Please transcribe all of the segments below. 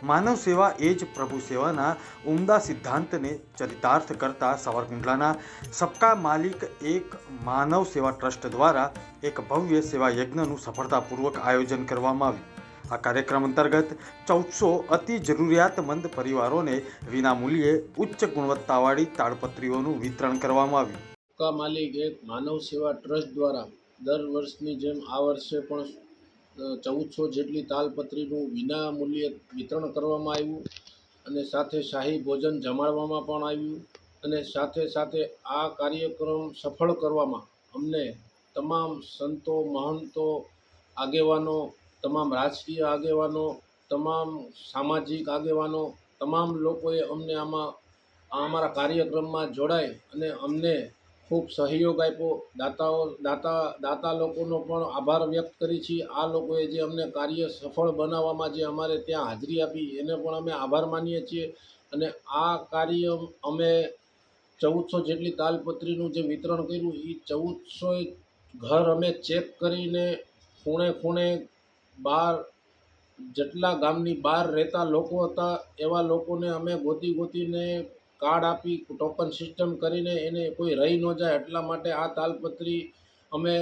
માનવ સેવા એ જ પ્રભુ સેવાના ઉમદા સિદ્ધાંતને ચરિતાર્થ કરતા સાવરકુંડલાના સબકા માલિક એક માનવ સેવા ટ્રસ્ટ દ્વારા એક ભવ્ય સેવા યજ્ઞનું સફળતાપૂર્વક આયોજન કરવામાં આવ્યું. આ કાર્યક્રમ અંતર્ગત ચૌદસો અતિ જરૂરિયાતમંદ પરિવારોને વિનામૂલ્યે ઉચ્ચ ગુણવત્તાવાળી તાડપત્રીઓનું વિતરણ કરવામાં આવ્યું. સબકા માલિક એક માનવ સેવા ટ્રસ્ટ દ્વારા દર વર્ષની જેમ આ વર્ષે પણ ચૌદસો જેટલી તાલપત્રીનું વિના મૂલ્યે વિતરણ કરવામાં આવ્યું અને સાથે શાહી ભોજન જમાડવામાં પણ આવ્યું અને સાથે સાથે આ કાર્યક્રમ સફળ કરવામાં અમને તમામ સંતો, મહંતો, આગેવાનો, તમામ રાજકીય આગેવાનો, તમામ સામાજિક આગેવાનો, તમામ લોકોએ અમને આમાં અમારા કાર્યક્રમમાં જોડાઈ અને અમને ખૂબ સહયોગ આપ્યો. દાતાઓ, દાતા દાતા લોકોનો પણ આભાર વ્યક્ત કરી છીએ આ લોકોએ જે અમને કાર્ય સફળ બનાવવામાં જે અમારે ત્યાં હાજરી આપી, એને પણ અમે આભાર માનીએ છીએ. અને આ કાર્ય અમે ચૌદસો જેટલી તાલપત્રીનું જે વિતરણ કર્યું એ ચૌદસો ઘર અમે ચેક કરીને ખૂણે ખૂણે બહાર જેટલા ગામની બહાર રહેતા લોકો હતા, એવા લોકોને અમે ગોતી ગોતીને કાર્ડ આપી, ટોકન સિસ્ટમ કરીને એને કોઈ રહી ન જાય એટલા માટે આ તાલપત્રી અમે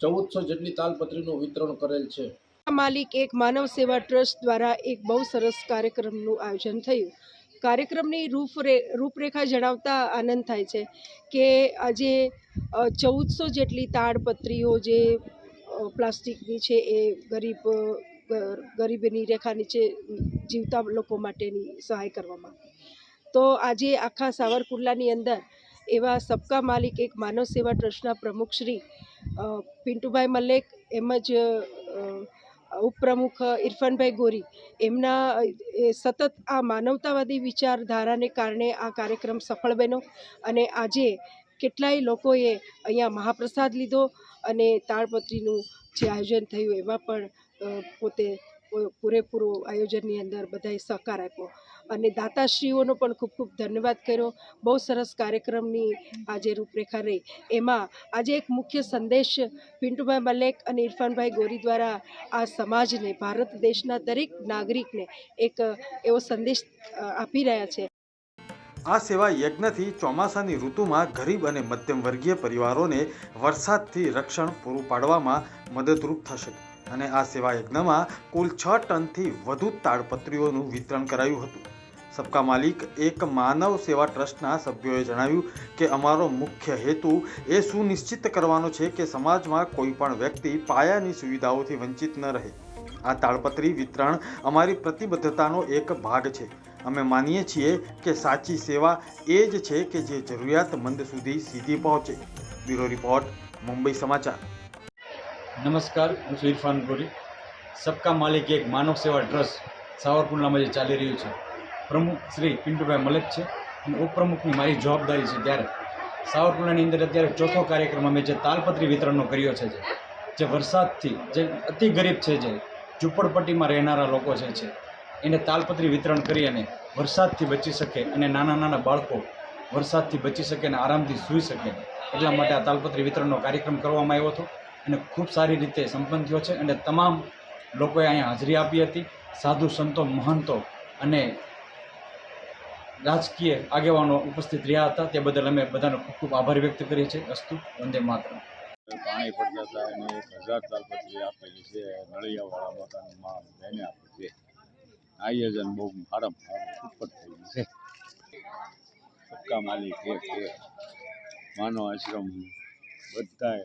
ચૌદસો જેટલી તાલપત્રીનું વિતરણ કરેલ છે. માલિક એક માનવ સેવા ટ્રસ્ટ દ્વારા એક બહુ સરસ કાર્યક્રમનું આયોજન થયું. કાર્યક્રમની રૂપરે, રૂપરેખા જણાવતા આનંદ થાય છે કે આજે ચૌદસો જેટલી તાડપત્રીઓ જે પ્લાસ્ટિકની છે એ ગરીબ ગરીબની રેખા નીચે જીવતા લોકો માટેની સહાય કરવામાં તો આજે આખા સાવરકુંડલાની અંદર એવા સબકા માલિક, એક માનવ સેવા ટ્રસ્ટના પ્રમુખ શ્રી પિન્ટુભાઈ મલેક એમ જ ઉપપ્રમુખ ઇરફાનભાઈ ગોરી એમના સતત આ માનવતાવાદી વિચારધારાને કારણે આ કાર્યક્રમ સફળ બન્યો અને આજે કેટલાય લોકોએ અહીંયા મહાપ્રસાદ લીધો અને તાળપત્રીનું જે આયોજન થયું એમાં પણ પોતે પૂરેપૂરું આયોજનની અંદર બધાએ સહકાર આપ્યો. અને દાતાશ્રીઓનો પણ ખૂબ ખૂબ ધન્યવાદ કર્યો. બહુ સરસ કાર્યક્રમની આજે રૂપરેખા રહી. એમાં આજે એક મુખ્ય સંદેશ પિન્ટુભાઈ મલેક અને ઇરફાનભાઈ ગોરી દ્વારા આ સમાજને, ભારત દેશના દરેક નાગરિકને એક એવો સંદેશ આપી રહ્યા છે. આ સેવા યજ્ઞથી ચોમાસાની ઋતુમાં ગરીબ અને મધ્યમ વર્ગીય પરિવારોને વરસાદથી રક્ષણ પૂરું પાડવામાં મદદરૂપ થશે. અને આ સેવા યજ્ઞમાં કુલ છ ટનથી વધુ તાડપત્રીઓનું વિતરણ કરાયું હતું. સબકા માલિક એક માનવ સેવા ટ્રસ્ટના સભ્યોએ જણાવ્યું કે અમારો મુખ્ય હેતુ એ સુનિશ્ચિત કરવાનો છે કે સમાજમાં કોઈ પણ વ્યક્તિ પાયાની સુવિધાઓથી વંચિત ન રહે. આ તાળપત્રી વિતરણ અમારી પ્રતિબદ્ધતાનો એક ભાગ છે. અમે માનીએ છીએ કે સાચી સેવા એ જ છે કે જે જરૂરિયાતમંદ સુધી સીધી પહોંચે. બ્યુરો રિપોર્ટ, મુંબઈ સમાચાર. નમસ્કાર, હું છું ઇરફાન ગોરી. સબકા માલિક એક માનવ સેવા ટ્રસ્ટ સાવરકુંડલામાં જે ચાલી રહ્યું છે. પ્રમુખ શ્રી પિન્ટુભાઈ મલેક છે અને ઉપપ્રમુખની મારી જવાબદારી છે ત્યારે સાવરકુંડલાની અંદર અત્યારે ચોથો કાર્યક્રમ અમે જે તાલપત્રી વિતરણનો કર્યો છે જે વરસાદથી જે અતિ ગરીબ છે જે, ઝૂંપડપટ્ટીમાં રહેનારા લોકો છે છે, એને તાલપત્રી વિતરણ કરી અને વરસાદથી બચી શકે અને નાના નાના બાળકો વરસાદથી બચી શકે અને આરામથી સૂઈ શકે એટલા માટે આ તાલપત્રી વિતરણનો કાર્યક્રમ કરવામાં આવ્યો હતો. અને ખૂબ સારી રીતે સંપન્ન થયો છે અને તમામ લોકોએ અહીંયા હાજરી આપી હતી. સાધુ સંતો, મહંતો અને રાજકીય આગેવાનો ઉપસ્થિત રહ્યા હતા. તે બદલ અમે બધાનો ખૂબ ખૂબ આભાર વ્યક્ત કરીએ છીએ. અસ્તુ, વંદે માત્ર પાણી પડતા હતા એને એક હજાર તાલપત્રી આપેલી છે, નળિયાવાળા મકાનમાં બહેને આપી છે આયોજન બહુ સારું ઉપર થઈ ગયું છે. સબકા માલિક એક છે. માનવ આશ્રમ બધાએ